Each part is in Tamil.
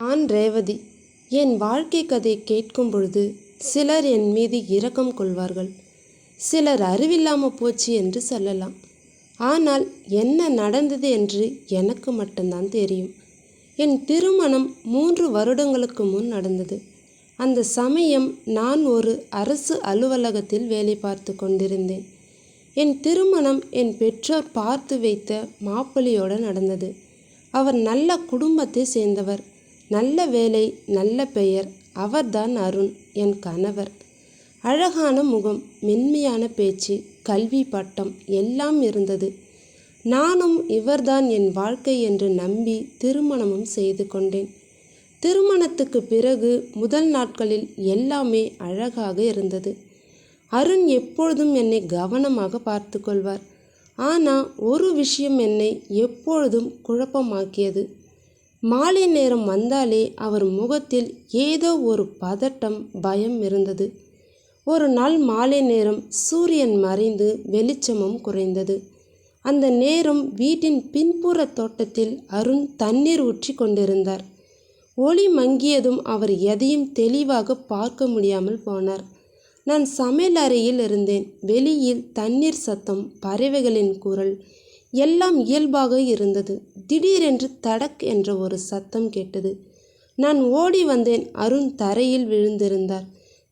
நான் ரேவதி என் வாழ்க்கை கதை கேட்கும் பொழுது சிலர் என் மீது இரக்கம் கொள்வார்கள். சிலர் அறிவில்லாமல் போச்சு என்று சொல்லலாம். ஆனால் என்ன நடந்தது என்று எனக்கு மட்டும்தான் தெரியும். என் திருமணம் மூன்று வருடங்களுக்கு முன் நடந்தது. அந்த சமயம் நான் ஒரு அரசு அலுவலகத்தில் வேலை பார்த்து கொண்டிருந்தேன். என் திருமணம் என் பெற்றோர் பார்த்து வைத்த மாப்பிள்ளையோடு நடந்தது. அவர் நல்ல குடும்பத்தை சேர்ந்தவர். நல்ல வேலை நல்ல பெயர் அவர்தான் அருண் என் கணவர். அழகான முகம் மென்மையான பேச்சு கல்வி பட்டம் எல்லாம் இருந்தது. நானும் இவர்தான் என் வாழ்க்கை என்று நம்பி திருமணமும் செய்து கொண்டேன். திருமணத்துக்கு பிறகு முதல் நாட்களில் எல்லாமே அழகாக இருந்தது. அருண் எப்பொழுதும் என்னை கவனமாக பார்த்து கொள்வார். ஆனால் ஒரு விஷயம் என்னை எப்பொழுதும் குழப்பமாக்கியது. மாலை நேரம் வந்தாலே அவர் முகத்தில் ஏதோ ஒரு பதட்டம் பயம் இருந்தது. ஒரு நாள் மாலை நேரம் சூரியன் மறைந்து வெளிச்சமும் குறைந்தது. அந்த நேரம் வீட்டின் பின்புற தோட்டத்தில் அருண் தண்ணீர் ஊற்றி கொண்டிருந்தார். ஒளி மங்கியதும் அவர் எதையும் தெளிவாக பார்க்க முடியாமல் போனார். நான் சமையல் அறையில் இருந்தேன். வெளியில் தண்ணீர் சத்தம் பறவைகளின் குரல் எல்லாம் இயல்பாக இருந்தது. திடீரென்று தடக் என்ற ஒரு சத்தம் கேட்டது. நான் ஓடி வந்தேன். அருண் தரையில் விழுந்திருந்தார்.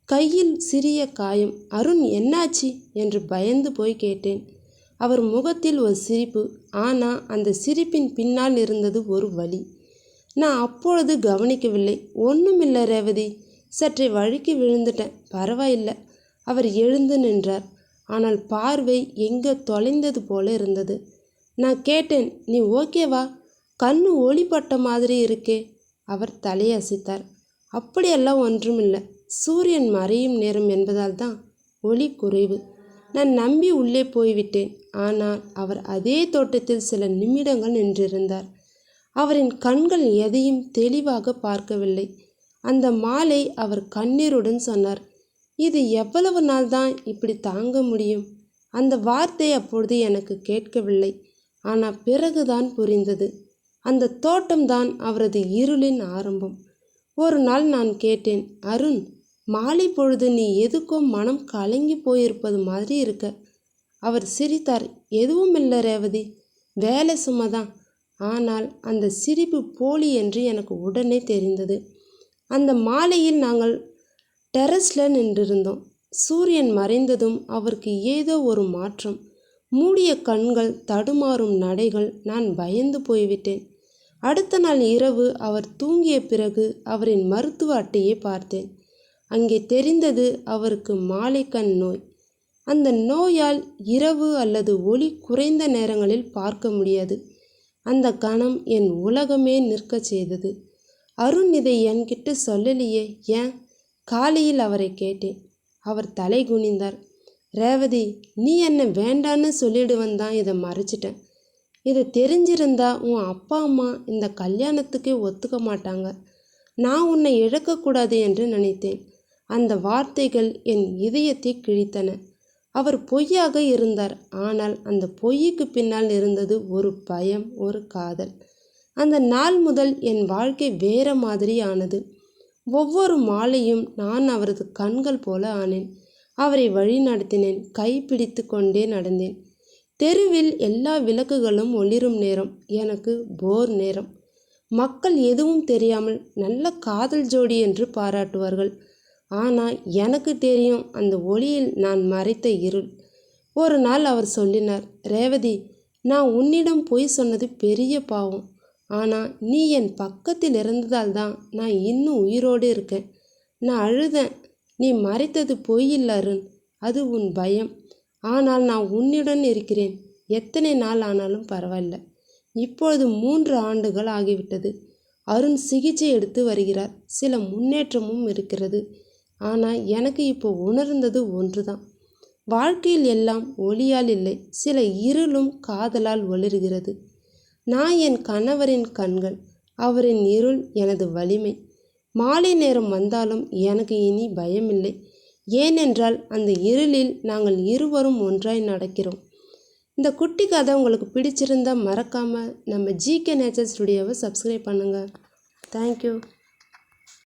கையில் சிறிய காயம். அருண் என்னாச்சு? என்று பயந்து போய் கேட்டேன். அவர் முகத்தில் ஒரு சிரிப்பு. ஆனால் அந்த சிரிப்பின் பின்னால் இருந்தது ஒரு வழி நான் அப்பொழுது கவனிக்கவில்லை. ஒன்றுமில்லை ரேவதி. சற்றே வழுக்கி விழுந்துட்டேன். பரவாயில்லை. அவர் எழுந்து நின்றார். ஆனால் பார்வை எங்கே தொலைந்தது போல இருந்தது. நான் கேட்டேன் நீ ஓகேவா கண்ணு ஒளிப்பட்ட மாதிரி இருக்கே. அவர் தலையசைத்தார். அப்படியெல்லாம் ஒன்றுமில்லை. சூரியன் மறையும் நேரம் என்பதால் தான் ஒளி குறைவு. நான் நம்பி உள்ளே போய்விட்டேன். ஆனால் அவர் அதே தோட்டத்தில் சில நிமிடங்கள் நின்றிருந்தார். அவரின் கண்கள் எதையும் தெளிவாக பார்க்கவில்லை. அந்த மாலை அவர் கண்ணீருடன் சொன்னார் இது எவ்வளவு நாள் தான் இப்படி தாங்க முடியும்? அந்த வார்த்தை அப்பொழுது எனக்கு கேட்கவில்லை. ஆனால் பிறகுதான் புரிந்தது. அந்த தோட்டம்தான் அவரது இருளின் ஆரம்பம். ஒரு நாள் நான் கேட்டேன் அருண் மாலை பொழுது நீ எதுக்கோ மனம் கலங்கி போயிருப்பது மாதிரி இருக்க. அவர் சிரித்தார் எதுவும் இல்லை ரேவதி வேலை சும்மாதான். ஆனால் அந்த சிரிப்பு போலி என்று எனக்கு உடனே தெரிந்தது. அந்த மாலையில் நாங்கள் டெரஸில் நின்றிருந்தோம். சூரியன் மறைந்ததும் அவருக்கு ஏதோ ஒரு மாற்றம். மூடிய கண்கள் தடுமாறும் நடைகள் நான் பயந்து போய்விட்டேன். அடுத்த நாள் இரவு அவர் தூங்கிய பிறகு அவரின் மருத்துவ அட்டையை பார்த்தேன். அங்கே தெரிந்தது அவருக்கு மாலைக்கண் நோய். அந்த நோயால் இரவு அல்லது ஒளி குறைந்த நேரங்களில் பார்க்க முடியாது. அந்த கணம் என் உலகமே நிற்கச் செய்தது. அருண் இதை என்கிட்ட சொல்லலையே ஏன்? காலையில் அவரை கேட்டேன். அவர் தலை குனிந்தார். ரேவதி நீ என்ன வேண்டான்னு சொல்லிடுவன் தான் இதை மறைச்சிட்டேன். இதை தெரிஞ்சிருந்தா உன் அப்பா அம்மா இந்த கல்யாணத்துக்கே ஒத்துக்க மாட்டாங்க. நான் உன்னை இழக்கக்கூடாது என்று நினைத்தேன். அந்த வார்த்தைகள் என் இதயத்தை கிழித்தன. அவர் பொய்யாக இருந்தார். ஆனால் அந்த பொய்யுக்கு பின்னால் இருந்தது ஒரு பயம் ஒரு காதல். அந்த நாள் முதல் என் வாழ்க்கை வேற மாதிரி ஆனது. ஒவ்வொரு மாலையும் நான் அவரது கண்கள் போல ஆனேன். அவரை வழி நடத்தினேன். கைப்பிடித்து கொண்டே நடந்தேன். தெருவில் எல்லா விளக்குகளும் ஒளிரும் நேரம். எனக்கு போர் நேரம். மக்கள் எதுவும் தெரியாமல் நல்ல காதல் ஜோடி என்று பாராட்டுவார்கள். ஆனால் எனக்கு தெரியும் அந்த ஒளியில் நான் மறைத்த இருள். ஒரு நாள் அவர் சொல்லினார் ரேவதி நான் உன்னிடம் பொய் சொன்னது பெரிய பாவம். ஆனால் நீ என் பக்கத்தில் இருந்ததால் தான் நான் இன்னும் உயிரோடு இருக்கேன். நான் அழுதேன். நீ மறைத்தது பொய்யில் அருண் அது உன் பயம். ஆனால் நான் உன்னுடன் இருக்கிறேன். எத்தனை நாள் ஆனாலும் பரவாயில்ல. இப்பொழுது மூன்று ஆண்டுகள் ஆகிவிட்டது. அருண் சிகிச்சை எடுத்து வருகிறார். சில முன்னேற்றமும் இருக்கிறது. ஆனால் எனக்கு இப்போ உணர்ந்தது ஒன்றுதான். வாழ்க்கையில் எல்லாம் ஒளியால் இல்லை. சில இருளும் காதலால் ஒளிர்கிறது. நான் என் கணவரின் கண்கள். அவரின் இருள் எனது வலிமை. மாலை நேரம் வந்தாலும் எனக்கு இனி பயமில்லை. ஏனென்றால் அந்த இருளில் நாங்கள் இருவரும் ஒன்றாய் நடக்கிறோம். இந்த குட்டி கதை உங்களுக்கு பிடிச்சிருந்தா மறக்காமல் நம்ம ஜிகே நேச்சர் ஸ்டுடியோவை சப்ஸ்கிரைப் பண்ணுங்கள் தேங்க்யூ